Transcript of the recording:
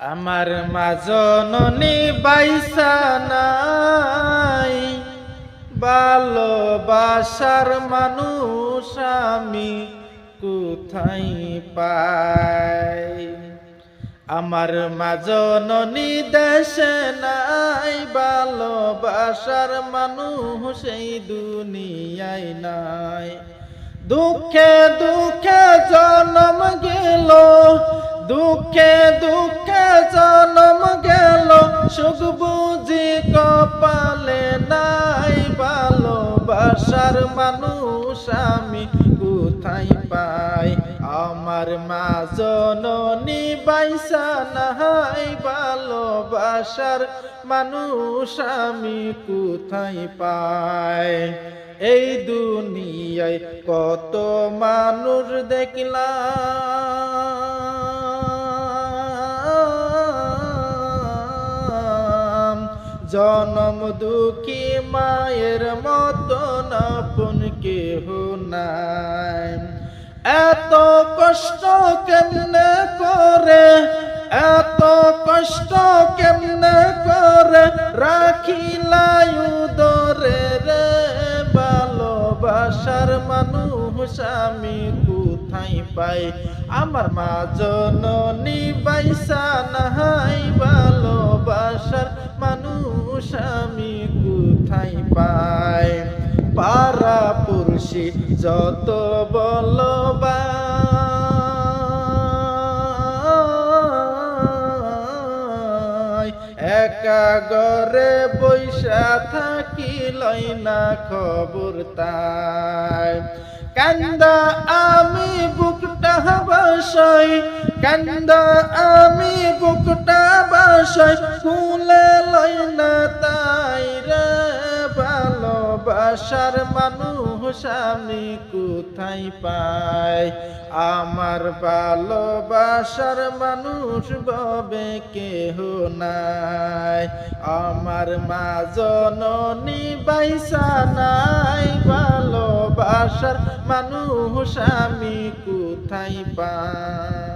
আমার মাজননী বাইসা নাই। ভালোবাসার মানুষ আমি কোথায় পাই? আমার মাজননী দেশে নাই, ভালোবাসার মানুষ এই দুনিয়ায় নাই। দুঃখে দুঃখে জন্ম সুখ বুঝি কপালে নাই ভালোবাসার মানুষ আমি কোথায় পাই? আমার মা জননী বাইসা নাই ভালোবাসার মানুষ আমি কোথায় পাই? এই দুনিয়ায় কত মানুষ দেখলাম। জনম দুঃখী মায়ের মতন আপন কেহ নাই। এত কষ্ট কেমনে করে, এত কষ্ট কেমনে করে রাখিলাই উদরে রে ভালোবাসার মানুষ আমি কোথায় পাই? আমার মা জননী আমি কোথায় পাই? পারা পুরুষি যত বলবা একা গরে থাকি থাকিলই না খবর তাই। কান্দা আমি বুকটা বাসাই কান্দা আমি বুকটা বাসাই কুলে লই না তাই রে ভালোবাসার মানুষ আমি কোথায় পাই? আমার ভালোবাসার মানুষ ববে কেহ নাই। আমার মা জননী বাইসা নাই ভালোবাসার মানুষ আমি কোথায় পাই?